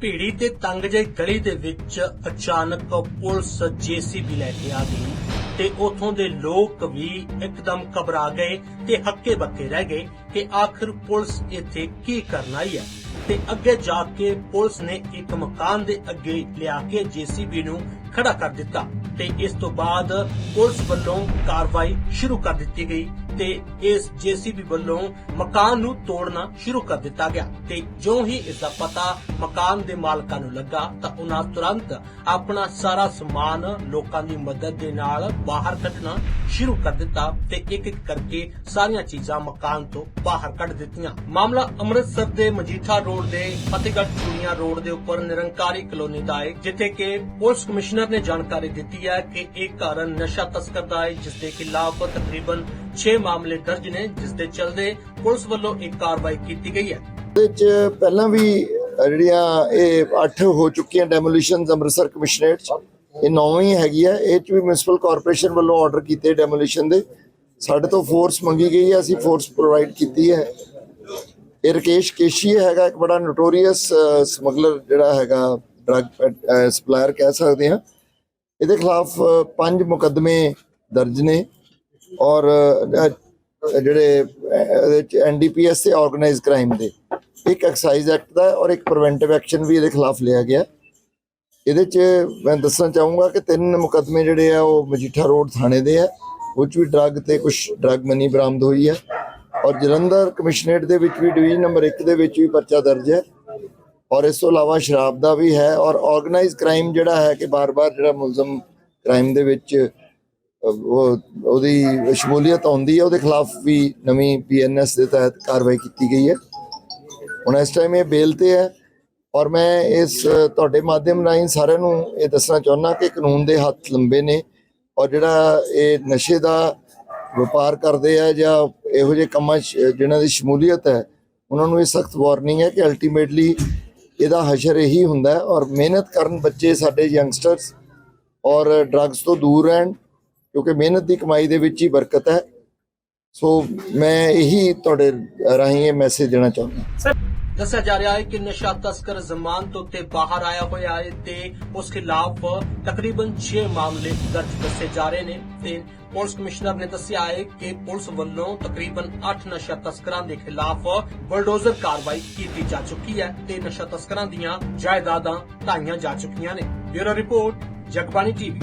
ਭੀੜੀ ਤੇ ਤੰਗ ਜਿਹੀ ਗਲੀ ਦੇ ਵਿੱਚ ਅਚਾਨਕ ਪੁਲਿਸ ਜੀਸੀਬੀ ਲੈ ਕੇ ਆ ਗਈ ਤੇ ਉਥੋਂ ਦੇ ਲੋਕ ਵੀ ਇੱਕਦਮ ਘਬਰਾ ਗਏ ਤੇ ਹੱਕੇ ਬੱਕੇ ਰਹਿ ਗਏ ਕਿ ਆਖਿਰ ਪੁਲਿਸ ਇੱਥੇ ਕੀ ਕਰਨ ਆਈ ਹੈ। ਤੇ ਅੱਗੇ ਜਾ ਕੇ ਪੁਲਿਸ ਨੇ ਇੱਕ ਮਕਾਨ ਦੇ ਅੱਗੇ ਲਿਆ ਕੇ ਜੀਸੀਬੀ ਨੂੰ ਖੜਾ ਕਰ ਦਿੱਤਾ ਤੇ ਇਸ ਤੋਂ ਬਾਅਦ ਪੁਲਿਸ ਵੱਲੋਂ ਕਾਰਵਾਈ ਸ਼ੁਰੂ ਕਰ ਦਿੱਤੀ ਗਈ ਤੇ ਇਸ ਜੀਸੀਬੀ ਵੱਲੋਂ ਮਕਾਨ ਨੂੰ ਤੋੜਨਾ ਸ਼ੁਰੂ ਕਰ ਦਿੱਤਾ ਗਿਆ ਤੇ ਜਿਉਂ ਹੀ ਇਸ ਦਾ ਪਤਾ ਮਕਾਨ ਦੇ ਮਾਲਕਾਂ ਨੂੰ ਲੱਗਾ ਤਾਂ ਉਹਨਾਂ ਤੁਰੰਤ ਆਪਣਾ ਸਾਰਾ ਸਮਾਨ ਲੋਕਾਂ ਦੀ ਮਦਦ ਦੇ ਨਾਲ ਬਾਹਰ ਕੱਢਣਾ ਸ਼ੁਰੂ ਕਰ ਦਿੱਤਾ ਤੇ ਇੱਕ ਇੱਕ ਕਰਕੇ ਸਾਰੀਆਂ ਚੀਜ਼ਾਂ ਮਕਾਨ ਤੋਂ ਬਾਹਰ ਕੱਢ ਦਿੱਤੀਆਂ। ਮਾਮਲਾ ਅੰਮ੍ਰਿਤਸਰ ਦੇ ਮਜੀਠਾ ਰੋਡ ਦੇ ਫਤਿਹਗੜ੍ਹ ਚੂੜੀਆਂ ਰੋਡ ਦੇ ਉੱਪਰ ਨਿਰੰਕਾਰੀ ਕਲੋਨੀ ਦਾ ਹੈ, ਜਿੱਥੇ ਕਿ ਪੁਲਿਸ ਕਮਿਸ਼ਨਰ ਨੇ ਜਾਣਕਾਰੀ ਦਿੱਤੀ ਹੈ ਕਿ ਇਹ ਘਰ ਨਸ਼ਾ ਤਸਕਰ ਦਾ ਹੈ ਜਿਸ ਦੇ ਖਿਲਾਫ ਤਕਰੀਬਨ 6 ਮਾਮਲੇ ਦਰਜ ਨੇ ਜਿਸ ਦੇ ਚੱਲਦੇ ਪੁਲਿਸ ਵੱਲੋਂ ਇੱਕ ਕਾਰਵਾਈ ਕੀਤੀ ਗਈ ਹੈ। ਇਹਦੇ ਪਹਿਲਾਂ ਵੀ ਜਿਹੜੀਆਂ ਇਹ 8 ਹੋ ਚੁੱਕੀਆਂ ਡੈਮੋਲੀਸ਼ਨਸ ਅੰਮ੍ਰਿਤਸਰ ਕਮਿਸ਼ਨਰੇਟ ਚ, ਇਹ ਨੌਵੀਂ ਹੈਗੀ ਹੈ ਇਹ ਚ ਵੀ ਮਿਊਨਿਸਪਲ ਕਾਰਪੋਰੇਸ਼ਨ ਵੱਲੋਂ ਆਰਡਰ ਕੀਤੇ ਡੈਮੋਲੀਸ਼ਨ ਦੇ। ਸਾਡੇ ਤੋਂ ਫੋਰਸ ਮੰਗੀ ਗਈ ਹੈ ਅਸੀਂ ਫੋਰਸ ਪ੍ਰੋਵਾਈਡ ਕੀਤੀ ਹੈ। ਇਹ ਰਕੇਸ਼ ਕੇਸ਼ੀ ਹੈਗਾ, ਇੱਕ ਬੜਾ ਨੋਟੋਰੀਅਸ ਸਮਗਲਰ ਜਿਹੜਾ ਹੈਗਾ ਡਰੱਗ ਸਪਲਾਇਰ ਕਹਿ ਸਕਦੇ ਹਾਂ। ਇਹਦੇ ਖਿਲਾਫ ਪੰਜ ਮੁਕੱਦਮੇ ਦਰਜ ਨੇ ਔਰ ਜਿਹੜੇ ਇਹਦੇ ਚ ਐਨਡੀਪੀਐਸ ਤੇ ਆਰਗੇਨਾਈਜ਼ ਕ੍ਰਾਈਮ ਦੇ। ਇੱਕ ਐਕਸਾਈਜ਼ ਐਕਟ ਦਾ ਔਰ ਇੱਕ ਪ੍ਰੀਵੈਂਟਿਵ ਐਕਸ਼ਨ ਵੀ ਇਹਦੇ ਖਿਲਾਫ ਲਿਆ ਗਿਆ। ਇਹਦੇ ਚ ਮੈਂ ਦੱਸਣਾ ਚਾਹੂੰਗਾ ਕਿ ਤਿੰਨ ਮੁਕੱਦਮੇ ਜਿਹੜੇ ਆ, ਉਹ ਮਜੀਠਾ ਰੋਡ ਥਾਣੇ ਦੇ ਆ ਉਹ 'ਚ ਵੀ ਡਰੱਗ ਤੇ ਕੁਝ ਡਰੱਗ ਮਨੀ ਬਰਾਮਦ ਹੋਈ ਹੈ ਔਰ ਜਲੰਧਰ ਕਮਿਸ਼ਨਰੇਟ ਦੇ ਵਿੱਚ ਵੀ, ਡਿਵੀਜ਼ਨ ਨੰਬਰ 1 ਦੇ ਵਿੱਚ ਵੀ ਪਰਚਾ ਦਰਜ ਹੈ ਔਰ ਇਸ ਤੋਂ ਇਲਾਵਾ ਸ਼ਰਾਬ ਦਾ ਵੀ ਹੈ ਔਰ ਆਰਗੇਨਾਈਜ਼ ਕ੍ਰਾਈਮ ਜਿਹੜਾ ਹੈ ਕਿ ਬਾਰ-ਬਾਰ ਜਿਹੜਾ ਮੁਲਜ਼ਮ ਕ੍ਰਾਈਮ ਦੇ ਵਿੱਚ ਉਹ, ਉਹਦੀ ਸ਼ਮੂਲੀਅਤ ਆਉਂਦੀ ਹੈ, ਉਹਦੇ ਖਿਲਾਫ ਵੀ ਨਵੀਂ ਪੀਐਨਐਸ ਦੇ ਤਹਿਤ ਕਾਰਵਾਈ ਕੀਤੀ ਗਈ ਹੈ। ਹੁਣ ਇਸ ਟਾਈਮ ਇਹ ਬੇਲ ਤੇ ਹੈ ਔਰ ਮੈਂ ਇਸ, ਤੁਹਾਡੇ ਮਾਧਿਅਮ ਰਾਹੀਂ ਸਾਰਿਆਂ ਨੂੰ ਇਹ ਦੱਸਣਾ ਚਾਹੁੰਦਾ ਕਿ ਕਾਨੂੰਨ ਦੇ ਹੱਥ ਲੰਬੇ ਨੇ ਔਰ ਜਿਹੜਾ ਇਹ ਨਸ਼ੇ ਦਾ ਵਪਾਰ ਕਰਦੇ ਆ ਜਾਂ ਇਹੋ ਜਿਹੇ ਕੰਮਾਂ 'ਚ ਜਿਨ੍ਹਾਂ ਦੀ ਸ਼ਮੂਲੀਅਤ ਹੈ, ਉਹਨਾਂ ਨੂੰ ਇਹ ਸਖਤ ਵਾਰਨਿੰਗ ਹੈ ਕਿ ਅਲਟੀਮੇਟਲੀ ਇਹਦਾ ਹਸ਼ਰ ਇਹੀ ਹੁੰਦਾ ਹੈ ਔਰ ਮਿਹਨਤ ਕਰਨ ਬੱਚੇ ਸਾਡੇ ਯੰਗਸਟਰਸ ਔਰ ਡਰੱਗਸ ਤੋਂ ਦੂਰ ਰਹਿਣ, ਕਿਉਂਕਿ ਮਿਹਨਤ ਦੀ ਕਮਾਈ ਦੇ ਵਿੱਚ ਹੀ ਬਰਕਤ ਹੈ। ਸੋ ਮੈਂ ਇਹੀ ਤੁਹਾਡੇ ਰਾਹੀਂ ਇਹ ਮੈਸੇਜ ਦੇਣਾ ਚਾਹੁੰਦਾ। ਦੱਸਿਆ ਜਾ ਰਿਹਾ ਹੈ ਕਿ ਨਸ਼ਾ ਤਸਕਰ ਜ਼ਮਾਨਤ ਉੱਤੇ ਬਾਹਰ ਆਇਆ ਹੋਇਆ ਹੈ ਤੇ ਉਸ ਖਿਲਾਫ ਤਕਰੀਬਨ 6 ਮਾਮਲੇ ਦਰਜ ਦੱਸੇ ਜਾ ਰਹੇ ਨੇ ਤੇ ਪੁਲਿਸ ਕਮਿਸ਼ਨਰ ਨੇ ਦੱਸਿਆ ਹੈ ਕਿ ਪੁਲਿਸ ਵੱਲੋਂ ਤਕਰੀਬਨ 8 ਨਸ਼ਾ ਤਸਕਰਾਂ ਦੇ ਖਿਲਾਫ ਬਲਡੋਜ਼ਰ ਕਾਰਵਾਈ ਕੀਤੀ ਜਾ ਚੁੱਕੀ ਹੈ ਤੇ ਨਸ਼ਾ ਤਸਕਰਾਂ ਦੀਆਂ ਜਾਇਦਾਦਾਂ ਢਾਈਆਂ ਜਾ ਚੁੱਕੀਆਂ ਨੇ। Bureau report, Jagbani TV.